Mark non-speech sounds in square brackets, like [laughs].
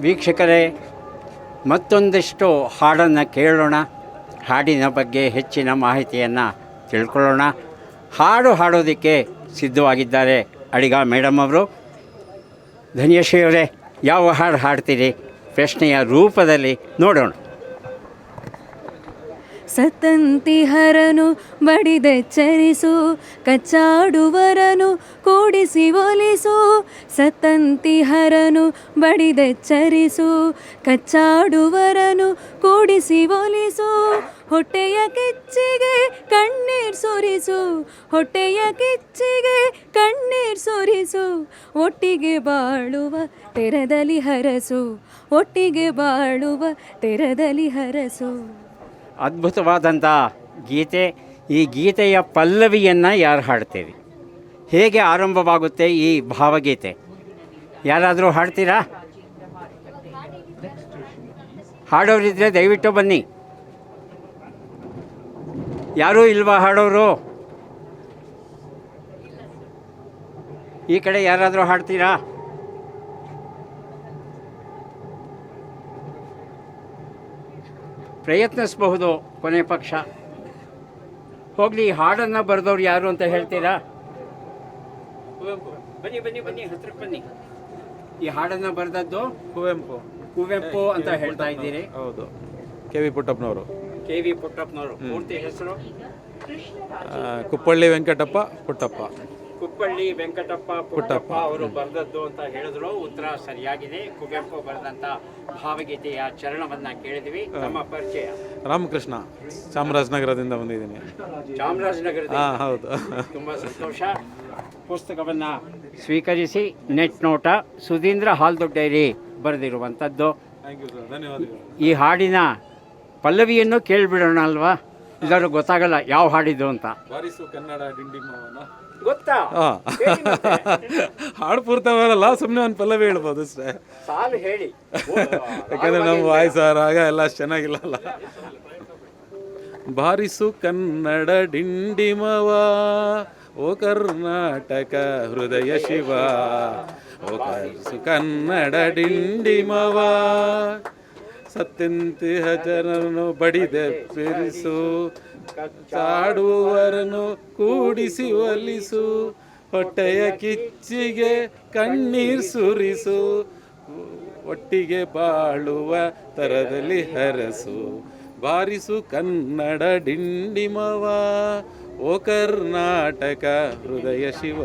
ವೀಕ್ಷಕರೇ, ಮತ್ತೊಂದಿಷ್ಟು ಹಾಡನ್ನು ಕೇಳೋಣ. ಹಾಡಿನ ಬಗ್ಗೆ ಹೆಚ್ಚಿನ ಮಾಹಿತಿಯನ್ನು ತಿಳ್ಕೊಳ್ಳೋಣ. ಹಾಡು ಹಾಡೋದಕ್ಕೆ ಸಿದ್ಧವಾಗಿದ್ದಾರೆ ಅಡಿಗ ಮೇಡಮ್ ಅವರು. ಧನ್ಯಶ್ರೀ ಅವರೇ, ಯಾವ ಹಾಡು ಹಾಡ್ತೀರಿ? ಪ್ರಶ್ನೆಯ ರೂಪದಲ್ಲಿ ನೋಡೋಣ. ಸತ್ತಂತಿಹರನು ಬಡಿದೆಚ್ಚರಿಸು, ಕಚ್ಚಾಡುವರನು ಕೂಡಿಸಿ ಒಲಿಸು. ಸತ್ತಂತಿಹರನು ಬಡಿದೆಚ್ಚರಿಸು, ಕಚ್ಚಾಡುವರನು ಕೂಡಿಸಿ ಒಲಿಸು. ಹೊಟ್ಟೆಯ ಕಿಚ್ಚಿಗೆ ಕಣ್ಣೀರು ಸುರಿಸು, ಹೊಟ್ಟೆಯ ಕಿಚ್ಚಿಗೆ ಕಣ್ಣೀರು ಸುರಿಸು. ಒಟ್ಟಿಗೆ ಬಾಳುವ ತೆರದಲ್ಲಿ ಹರಸು, ಒಟ್ಟಿಗೆ ಬಾಳುವ ತೆರದಲ್ಲಿ ಹರಸು. ಅದ್ಭುತವಾದಂಥ ಗೀತೆ. ಈ ಗೀತೆಯ ಪಲ್ಲವಿಯನ್ನು ಯಾರು ಹಾಡ್ತೀರಿ ಹೇಗೆ ಆರಂಭವಾಗುತ್ತೆ ಈ ಭಾವಗೀತೆ? ಯಾರಾದರೂ ಹಾಡ್ತೀರಾ? ಹಾಡೋರಿದ್ರೆ ದಯವಿಟ್ಟು ಬನ್ನಿ. ಯಾರೂ ಇಲ್ವಾ ಹಾಡೋರು? ಈ ಕಡೆ ಯಾರಾದರೂ ಹಾಡ್ತೀರಾ? ಪ್ರಯತ್ನಿಸಬಹುದು ಕೊನೆ ಪಕ್ಷ. ಹೋಗಲಿ ಹಾಡನ್ನು ಬರೆದವ್ರು ಯಾರು ಅಂತ ಹೇಳ್ತೀರಾ? ಬನ್ನಿ ಬನ್ನಿ ಬನ್ನಿ ಹತ್ರಕ್ಕೆ ಬನ್ನಿ. ಈ ಹಾಡನ್ನು ಬರೆದದ್ದು ಕುವೆಂಪು. ಕುವೆಂಪು ಅಂತ ಹೇಳ್ತಾ ಇದ್ದೀರಿ. ಹೌದು. ಕೆ ವಿ ಪುಟ್ಟಪ್ಪನವರು. ಕೆ ವಿ ಪುಟ್ಟಪ್ಪನವರು. ಪೂರ್ತಿ ಹೆಸರು? ಕುಪ್ಪಳ್ಳಿ ವೆಂಕಟಪ್ಪ ಪುಟ್ಟಪ್ಪ. ಕುಪ್ಪಳ್ಳಿ ವೆಂಕಟಪ್ಪ ಪುಟ್ಟಪ್ಪ ಅವರು ಬರೆದದ್ದು ಅಂತ ಹೇಳಿದ್ರು. ಉತ್ತರ ಸರಿಯಾಗಿದೆ. ಕುವೆಂಪು ಬರೆದಂತ ಭಾವಗೀತೆಯ ಚರಣವನ್ನ ಕೇಳಿದ್ವಿ. ನಮ್ಮ ಪರಿಚಯ. ರಾಮಕೃಷ್ಣ ಚಾಮರಾಜನಗರದಿಂದ ಬಂದಿದ್ದೀನಿ. ಚಾಮರಾಜನಗರ ಹೌದು. ತುಂಬಾ ಸಂತೋಷ. ಪುಸ್ತಕವನ್ನ ಸ್ವೀಕರಿಸಿ ನೆಟ್ ನೋಟ ಸುಧೀಂದ್ರ ಹಾಲ್ದೊಡ್ಡೇರಿ ಬರೆದಿರುವಂಥದ್ದು. ಈ ಹಾಡಿನ ಪಲ್ಲವಿಯನ್ನು ಕೇಳಿಬಿಡೋಣ ಅಲ್ವಾ? ಎಲ್ಲರೂ ಗೊತ್ತಾಗಲ್ಲ ಯಾವ ಹಾಡಿದ್ದು ಅಂತ. ಬಾರಿಸು ಕನ್ನಡ ಡಿಂಡಿಮವನ ಗೊತ್ತಾ? ಹಾಡು ಪೂರ್ತವಲ್ಲ ಸುಮ್ಮನೆ ಒಂದು ಪಲ್ಲವಿ ಹೇಳ್ಬೋದು ಅಷ್ಟೇ. ಸಾಲು ಹೇಳಿ. [laughs] ಯಾಕಂದ್ರೆ ನಮ್ಮ ವಾಯ್ಸ್ ರಾಗ ಎಲ್ಲ ಅಷ್ಟು ಚೆನ್ನಾಗಿಲ್ಲಲ್ಲ. ಬಾರಿಸು ಕನ್ನಡ ಡಿಂಡಿಮವ ಓ ಕರ್ನಾಟಕ ಹೃದಯ ಶಿವ. ಓ ಕರಿಸು ಕನ್ನಡ ಡಿಂಡಿಮವ ಸತ್ಯಂತಿಹ ಜನರನ್ನು ಬಡಿದೆ ಪಿರಿಸು ಚಾಡುವರನ್ನು ಕೂಡಿಸಿ ಒಲಿಸು. ಹೊಟ್ಟೆಯ ಕಿಚ್ಚಿಗೆ ಕಣ್ಣೀರ್ ಸುರಿಸು. ಒಟ್ಟಿಗೆ ಬಾಳುವ ತರದಲ್ಲಿ ಹರಸು. ಬಾರಿಸು ಕನ್ನಡ ಡಿಂಡಿಮವ. ಓ ಕರ್ನಾಟಕ ಹೃದಯ ಶಿವ.